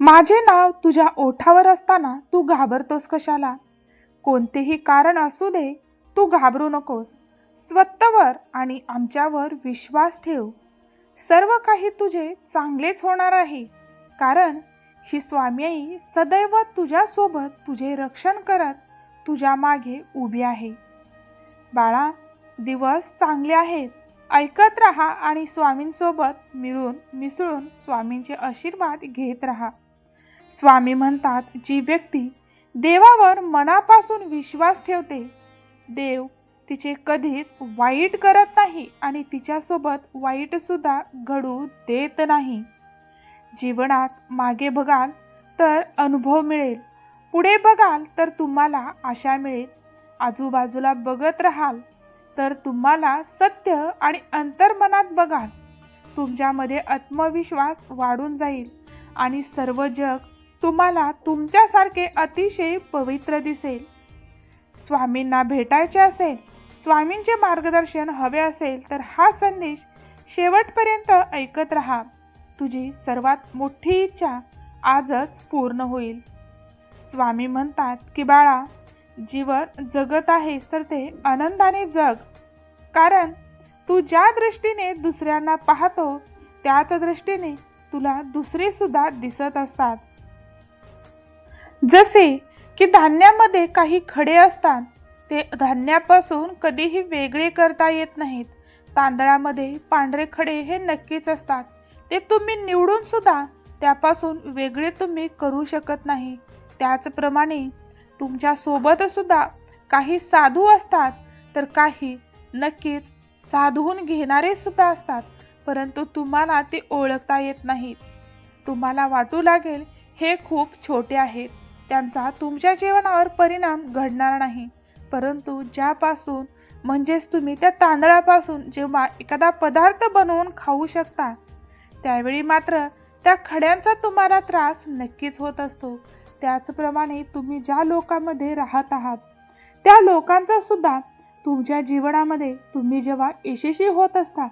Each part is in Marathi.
माझे नाव तुझ्या ओठावर असताना तू घाबरतोस कशाला? कोणतेही कारण असू दे तू घाबरू नकोस. स्वतःवर आणि आमच्यावर विश्वास ठेव. सर्व काही तुझे चांगलेच होणार आहे. कारण ही स्वामी सदैव तुझ्यासोबत तुझे रक्षण करत तुझ्या मागे उभी आहे. बाळा दिवस चांगले आहेत. ऐकत रहा आणि स्वामींसोबत मिळून मिसळून स्वामींचे आशीर्वाद घेत राहा. स्वामी म्हणतात जी व्यक्ती देवावर मनापासून विश्वास ठेवते देव तिचे कधीच वाईट करत नाही आणि तिच्यासोबत वाईटसुद्धा घडू देत नाही. जीवनात मागे बघाल तर अनुभव मिळेल पुढे बघाल तर तुम्हाला आशा मिळेल आजूबाजूला बघत राहाल तर तुम्हाला सत्य आणि अंतर्मनात बघाल. तुमच्यामध्ये आत्मविश्वास वाढून जाईल आणि सर्व जग तुम्हाला तुमच्यासारखे अतिशय पवित्र दिसेल. स्वामींना भेटायचे असेल स्वामींचे मार्गदर्शन हवे असेल तर हा संदेश शेवटपर्यंत ऐकत राहा. तुझी सर्वात मोठी इच्छा आजच पूर्ण होईल. स्वामी म्हणतात की बाळा जीवन जगत आहेस तर ते आनंदाने जग. कारण तू ज्या दृष्टीने दुसऱ्यांना पाहतो त्याच दृष्टीने तुला दुसरेसुद्धा दिसत असतात. जसे की धान्यामध्ये काही खडे असतात ते धान्यापासून कधीही वेगळे करता येत नाहीत. तांदळामध्ये पांढरे खडे हे नक्कीच असतात. ते तुम्ही निवडून सुद्धा त्यापासून वेगळे तुम्ही करू शकत नाही. त्याचप्रमाणे तुमच्यासोबतसुद्धा सुद्धा काही साधू असतात तर काही नक्कीच साधवून घेणारे सुद्धा असतात परंतु तुम्हाला ते ओळखता येत नाहीत. तुम्हाला वाटू लागेल हे खूप छोटे आहेत. त्यांचा तुमच्या जीवनावर परिणाम घडणार नाही. परंतु ज्यापासून म्हणजेच तुम्ही त्या तांदळापासून जेव्हा एखादा पदार्थ बनवून खाऊ शकता त्यावेळी मात्र त्या खड्यांचा तुम्हाला त्रास नक्कीच होत असतो. त्याचप्रमाणे तुम्ही ज्या लोकांमध्ये राहत आहात त्या लोकांचा सुद्धा तुमच्या जीवनामध्ये तुम्ही जेव्हा यशस्वी होत असता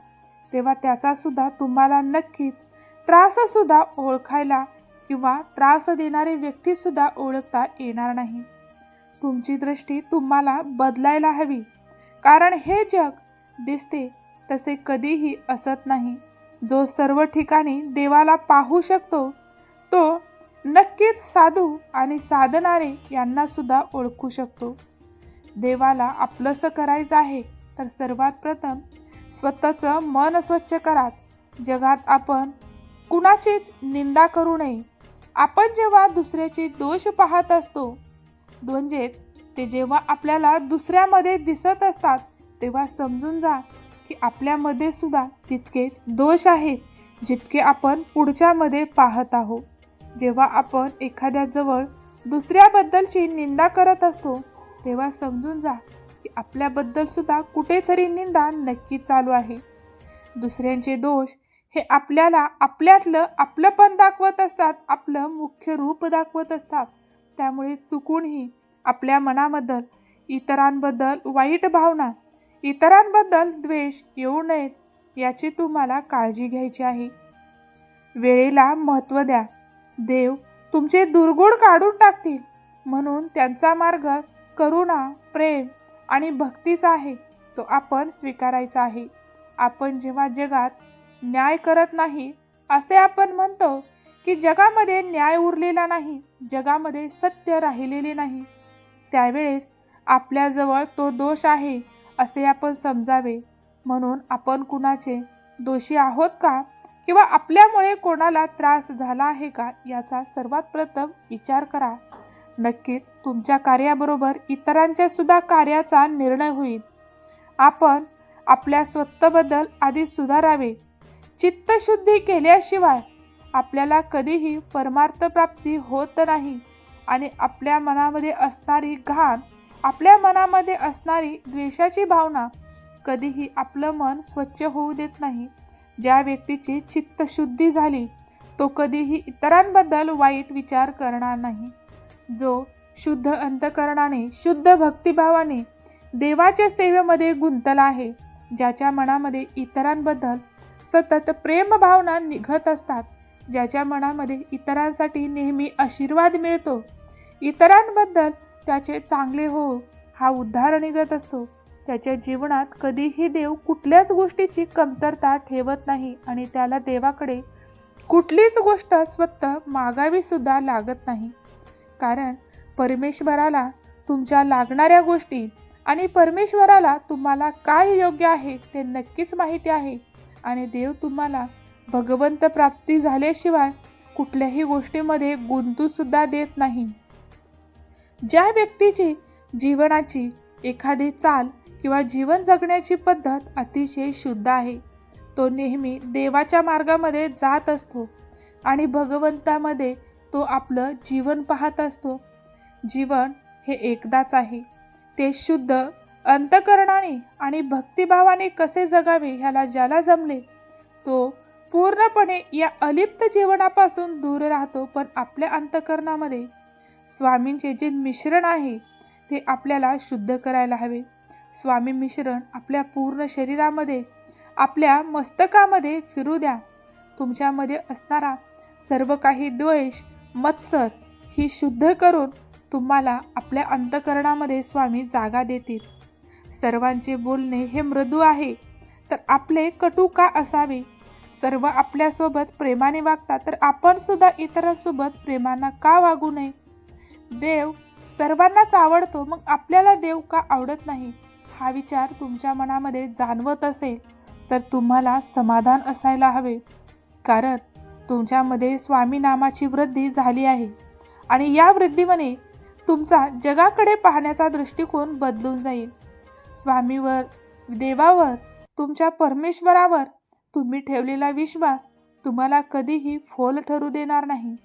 तेव्हा त्याचा सुद्धा तुम्हाला नक्कीच त्राससुद्धा ओळखायला किंवा त्रास देणारे व्यक्तीसुद्धा ओळखता येणार नाही. तुमची दृष्टी तुम्हाला बदलायला हवी. कारण हे जग दिसते तसे कधीही असत नाही. जो सर्व ठिकाणी देवाला पाहू शकतो तो नक्कीच साधू आणि साधणारे यांनासुद्धा ओळखू शकतो. देवाला आपलंसं करायचं आहे तर सर्वात प्रथम स्वतःचं मन स्वच्छ करात जगात आपण कुणाचीच निंदा करू नये. आपण जेव्हा दुसऱ्याचे दोष पाहत असतो म्हणजेच ते जेव्हा आपल्याला दुसऱ्यामध्ये दिसत असतात तेव्हा समजून जा की आपल्यामध्ये सुद्धा तितकेच दोष आहेत जितके आपण पुढच्यामध्ये पाहत आहोत. जेव्हा आपण एखाद्याजवळ दुसऱ्याबद्दलची निंदा करत असतो तेव्हा समजून जा की आपल्याबद्दल सुद्धा कुठेतरी निंदा नक्की चालू आहे. दुसऱ्यांचे दोष हे आपल्याला आपल्यातलं आपलंपण दाखवत असतात आपलं मुख्य रूप दाखवत असतात. त्यामुळे चुकूनही आपल्या मनाबद्दल इतरांबद्दल वाईट भावना इतरांबद्दल द्वेष येऊ नयेत याची तुम्हाला काळजी घ्यायची आहे. वेळेला महत्त्व द्या. देव तुमचे दुर्गुण काढून टाकतील. म्हणून त्यांचा मार्ग करुणा प्रेम आणि भक्तीचा आहे. तो आपण स्वीकारायचा आहे. आपण जेव्हा जगात न्याय करत नाही. असे आपण म्हणतो की जगामध्ये न्याय उरलेला नाही जगामध्ये सत्य राहिलेले नाही. त्यावेळेस आपल्याजवळ तो दोष आहे असे आपण समजावे. म्हणून आपण कुणाचे दोषी आहोत का? किंवा आपल्यामुळे कोणाला त्रास झाला आहे का? याचा सर्वात प्रथम विचार करा. नक्कीच तुमच्या कार्याबरोबर इतरांच्या सुद्धा कार्याचा निर्णय होईल. आपण आपल्या स्वतःबद्दल आधी सुधारावे. चित्तशुद्धी केल्याशिवाय आपल्याला कधीही परमार्थ प्राप्ती होत नाही आणि आपल्या मनामध्ये असणारी घाण आपल्या मनामध्ये असणारी द्वेषाची भावना कधीही आपलं मन स्वच्छ होऊ देत नाही. ज्या व्यक्तीची चित्तशुद्धी झाली तो कधीही इतरांबद्दल वाईट विचार करणार नाही. जो शुद्ध अंतकरणाने शुद्ध भक्तिभावाने देवाच्या सेवेमध्ये गुंतला आहे ज्याच्या मनामध्ये इतरांबद्दल सतत प्रेमभावना निघत असतात. ज्याच्या मनामध्ये इतरांसाठी नेहमी आशीर्वाद मिळतो. इतरांबद्दल त्याचे चांगले हो हा उद्धार निघत असतो. त्याच्या जीवनात कधीही देव कुठल्याच गोष्टीची कमतरता ठेवत नाही आणि त्याला देवाकडे कुठलीच गोष्ट स्वतः मागावीसुद्धा लागत नाही. कारण परमेश्वराला तुमच्या लागणाऱ्या गोष्टी आणि परमेश्वराला तुम्हाला काय योग्य आहे ते नक्कीच माहिती आहे. आणि देव तुम्हाला भगवंत प्राप्ती झाल्याशिवाय कुठल्याही गोष्टीमध्ये गुंतूसुद्धा देत नाही. ज्या व्यक्तीची जीवनाची एखादी चाल किंवा जीवन जगण्याची पद्धत अतिशय शुद्ध आहे तो नेहमी देवाच्या मार्गामध्ये जात असतो आणि भगवंतामध्ये तो आपलं जीवन पाहत असतो. जीवन हे एकदाच आहे. ते शुद्ध अंतकरणाने आणि भक्तिभावाने कसे जगावे ह्याला ज्याला जमले तो पूर्णपणे या अलिप्त जीवनापासून दूर राहतो पण आपल्या अंतकरणामध्ये स्वामींचे जे मिश्रण आहे ते आपल्याला शुद्ध करायला हवे. स्वामी मिश्रण आपल्या पूर्ण शरीरामध्ये आपल्या मस्तकामध्ये फिरू द्या. तुमच्यामध्ये असणारा सर्व काही द्वेष मत्सर ही शुद्ध करून तुम्हाला आपल्या अंतकरणामध्ये स्वामी जागा देतील. सर्वांचे बोलणे हे मृदू आहे. तर आपले कटू का असावे? सर्व आपल्यासोबत प्रेमाने वागतात तर आपण सुद्धा इतरांसोबत प्रेमानं का वागू नये? देव सर्वांनाच आवडतो मग आपल्याला देव का आवडत नाही? हा विचार तुमच्या मनामध्ये जाणवत असेल तर तुम्हाला समाधान असायला हवे. कारण तुमच्यामध्ये स्वामी नामाची वृद्धी झाली आहे. आणि या वृद्धीमध्ये तुमचा जगाकडे पाहण्याचा दृष्टिकोन बदलून जाईल. स्वामीवर देवावर तुमच्या परमेश्वरावर तुम्ही ठेवलेला विश्वास तुम्हाला कधीही फोल ठरू देणार नाही.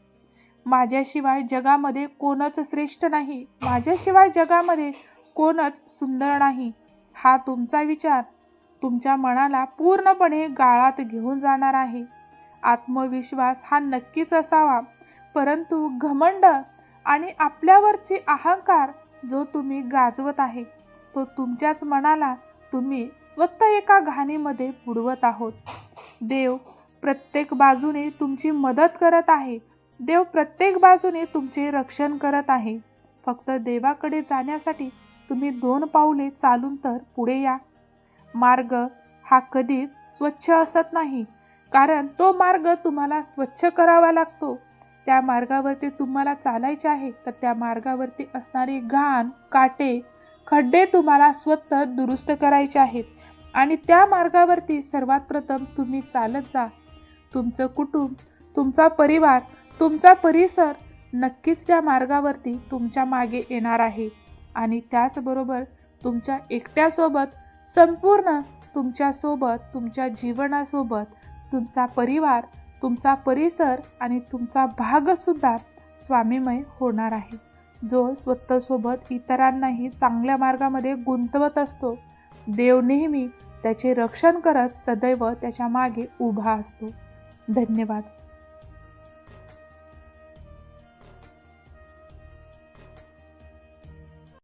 माझ्याशिवाय जगामध्ये कोणच श्रेष्ठ नाही. माझ्याशिवाय जगामध्ये कोणच सुंदर नाही. हा तुमचा विचार तुमच्या मनाला पूर्णपणे गाळात घेऊन जाणार आहे. आत्मविश्वास हा नक्कीच असावा. परंतु घमंड आणि आपल्यावरची अहंकार जो तुम्ही गाजवत आहे तो तुमच्याच मनाला तुम्ही स्वतः एका घाणीमध्ये बुडवत आहोत. देव प्रत्येक बाजूने तुमची मदत करत आहे. देव प्रत्येक बाजूने तुमचे रक्षण करत आहे. फक्त देवाकडे जाण्यासाठी तुम्ही दोन पाऊले चालून तर पुढे या. मार्ग हा कधीच स्वच्छ असत नाही. कारण तो मार्ग तुम्हाला स्वच्छ करावा लागतो. त्या मार्गावरती तुम्हाला चालायचे आहे तर त्या मार्गावरती असणारे घाण काटे खड्डे तुम्हाला स्वतः दुरुस्त करायचे आहेत. आणि त्या मार्गावरती सर्वात प्रथम तुम्ही चालत जा. तुमचं कुटुंब तुमचा परिवार तुमचा परिसर नक्कीच त्या मार्गावरती तुमच्या मागे येणार आहे. आणि त्याचबरोबर तुमच्या एकट्यासोबत संपूर्ण तुमच्यासोबत तुमच्या जीवनासोबत तुमचा परिवार तुमचा परिसर आणि तुमचा भागसुद्धा स्वामीमय होणार आहे. जो स्वतःसोबत इतरांनाही चांगल्या मार्गामध्ये गुंतवत असतो. देव नेहमी त्याचे रक्षण करत सदैव त्याच्यामागे उभा असतो. धन्यवाद.